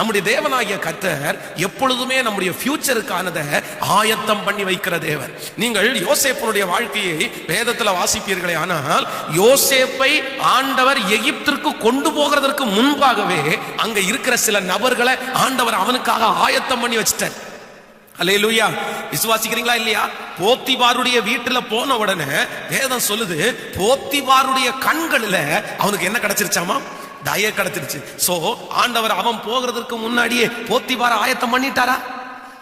நம்முடைய தேவனாகிய கர்த்தர் எப்பொழுதுமே நம்முடைய ஃபியூச்சருக்கானதை ஆயத்தம் பண்ணி வைக்கிற தேவன். நீங்கள் யோசேப்பனுடைய வாழ்க்கையை வேதத்துல வாசிப்பீர்களே ஆனால் யோசேப்பை ஆண்டவர் எகிப்திற்கு கொண்டு போகிறதற்கு முன்பாகவே அங்க இருக்கிற சில நபர்களை ஆண்டவர் அவனுக்காக ஆயத்தம் பண்ணி வச்சிட்டார். அல்லேலூயா. விசுவாசிக்கிறீங்களா இல்லையா? போத்திபாருடைய வீட்டுல போன உடனே வேதம் சொல்லுது போத்திபாருடைய கண்களில் அவனுக்கு என்ன கிடைச்சிருச்சாமா? தய கிடைச்சிருச்சு சோ ஆண்டவர் அவன் போகிறதுக்கு முன்னாடியே போத்திபார ஆயத்தம் பண்ணிட்டாரா?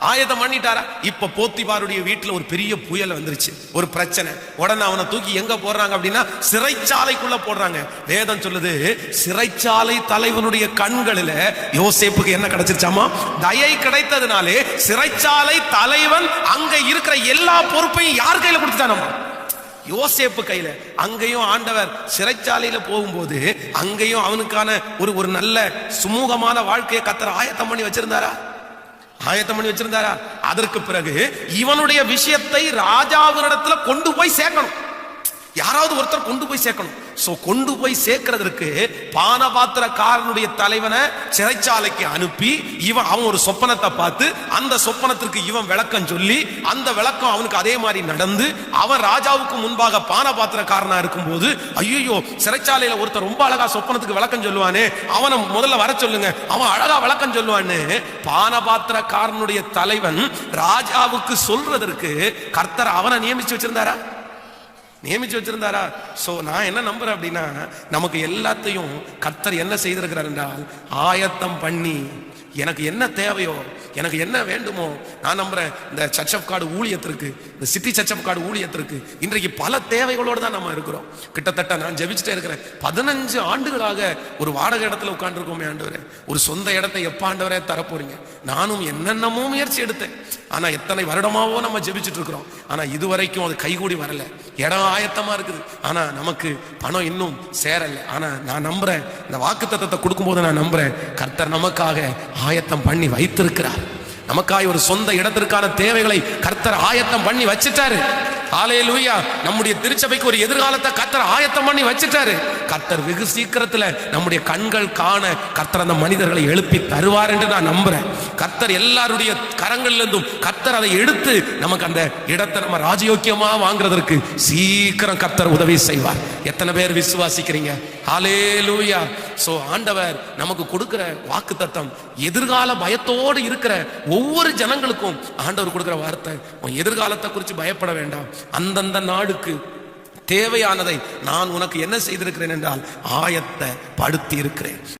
ஆயத்தம் பண்ணிட்டாரா? இப்ப போத்திபாருடைய வீட்டுல ஒரு பெரிய புயல் வந்துருச்சு. ஒரு பிரச்சனை. உடனே அவனை தூக்கி எங்க போடுறாங்க அப்படின்னா சிறைச்சாலைக்குள்ள போடுறாங்க. வேதம் சொல்லுது சிறைச்சாலை தலைவனுடைய கண்களில யோசேப்புக்கு என்ன கிடைச்சிருச்சாமா? தயை கிடைத்ததுனாலே சிறைச்சாலை தலைவன் அங்க இருக்கிற எல்லா பொறுப்பையும் யார் கையில கொடுத்துட்டானம்மா? யோசேப்பு கையில அங்கேயும் ஆண்டவர் சிறைச்சாலையில போகும்போது அங்கேயும் அவனுக்கான ஒரு ஒரு நல்ல சுமூகமான வாழ்க்கையை கத்துற ஆயத்தம் பண்ணி வச்சிருந்தாரா? ஆயத்தம் பண்ணி வச்சிருந்தாரா? அதற்கு பிறகு இவனுடைய விஷயத்தை ராஜாவினிடத்துல கொண்டு போய் சேர்க்கணும். யாராவது ஒருத்தர் கொண்டு போய் சேர்க்கணும். சோ கொண்டு போய் சேர்க்கிறதுக்கு பானபாத்திரக்காரனுடைய தலைவனை சிறைச்சாலைக்கு அனுப்பி இவன் அவன் ஒரு சொப்பனத்தை பார்த்து அந்த சொப்பனத்திற்கு இவன் விளக்கம் சொல்லி அந்த விளக்கம் அவனுக்கு அதே மாதிரி நடந்து அவன் ராஜாவுக்கு முன்பாக பானபாத்திரக்காரனா இருக்கும்போது ஐயோ சிறைச்சாலையில ஒருத்தர் ரொம்ப அழகா சொப்பனத்துக்கு விளக்கம் சொல்லுவானே அவனை முதல்ல வர சொல்லுங்க அவன் அழகா விளக்கம் சொல்லுவான்னு பானபாத்திரக்காரனுடைய தலைவன் ராஜாவுக்கு சொல்றதற்கு கர்த்தர் அவனை நியமிச்சு வச்சிருந்தாரா? நியமிச்சு வச்சிருந்தாரா? சோ நான் என்ன நம்புறேன் அப்படின்னா நமக்கு எல்லாத்தையும் கத்தர் என்ன செய்திருக்கிறார் என்றால் ஆயத்தம் பண்ணி எனக்கு என்ன தேவையோ எனக்கு என்ன வேண்டுமோ நான் நம்புறேன் இந்த சர்ச் கார்டு ஊழியத்திற்கு இந்த சிட்டி சர்ச் கார்டு ஊழியத்திற்கு இன்றைக்கு பல தேவைகளோடு தான் நம்ம இருக்கிறோம். கிட்டத்தட்ட நான் ஜெபிச்சுட்டே இருக்கிறேன். பதினஞ்சு ஆண்டுகளாக ஒரு வாடகை இடத்துல உட்காந்துருக்கோமே ஆண்டவரே. ஒரு சொந்த இடத்தை எப்ப ஆண்டவரே தரப்போறீங்க? நானும் என்னென்னமோ முயற்சி எடுத்தேன். ஆனா எத்தனை வருடமாவோ நம்ம ஜெபிச்சுட்டு இருக்கிறோம். ஆனா இதுவரைக்கும் அது கைகூடி வரல. இடம் ஆயத்தமா இருக்குது. ஆனா நமக்கு பணம் இன்னும் சேரல. ஆனா நான் நம்புறேன். இந்த வாக்கு தத்தத்தை கொடுக்கும்போது நான் நம்புறேன். கர்த்தர் நமக்காக ஆயத்தம் பண்ணி வைத்திருக்கிறார். நமக்காய் ஒரு சொந்த இடத்திற்கான தேவைகளை கர்த்தர் ஆயத்தம் பண்ணி வச்சிட்டாரு. லூயா நம்முடைய திருச்சபைக்கு ஒரு எதிர்காலத்தை கர்த்தர் ஆயத்தம் பண்ணி வச்சிட்டாரு. கர்த்தர் வெகு சீக்கிரத்துல நம்முடைய கண்கள் காண கர்த்தர் அந்த மனிதர்களை எழுப்பி தருவார் என்று நான் நம்புறேன். கர்த்தர் எல்லாருடைய கரங்கள்ல இருந்தும் கர்த்தர் அதை எடுத்து நமக்கு அந்த இடத்தை நம்ம ராஜயோக்கியமா வாங்குறதற்கு சீக்கிரம் கர்த்தர் உதவி செய்வார். எத்தனை பேர் விசுவாசிக்கிறீங்க? ஆலே லூயா சோ ஆண்டவர் நமக்கு கொடுக்கிற வாக்கு தத்தம் எதிர்கால பயத்தோடு இருக்கிற ஒவ்வொரு ஜனங்களுக்கும் ஆண்டவர் கொடுக்கிற வார்த்தை உன் எதிர்காலத்தை குறித்து பயப்பட வேண்டாம். அந்தந்த நாடுக்கு தேவையானதை நான் உனக்கு என்ன செய்திருக்கிறேன் என்றால் ஆயத்தை படுத்தி இருக்கிறேன்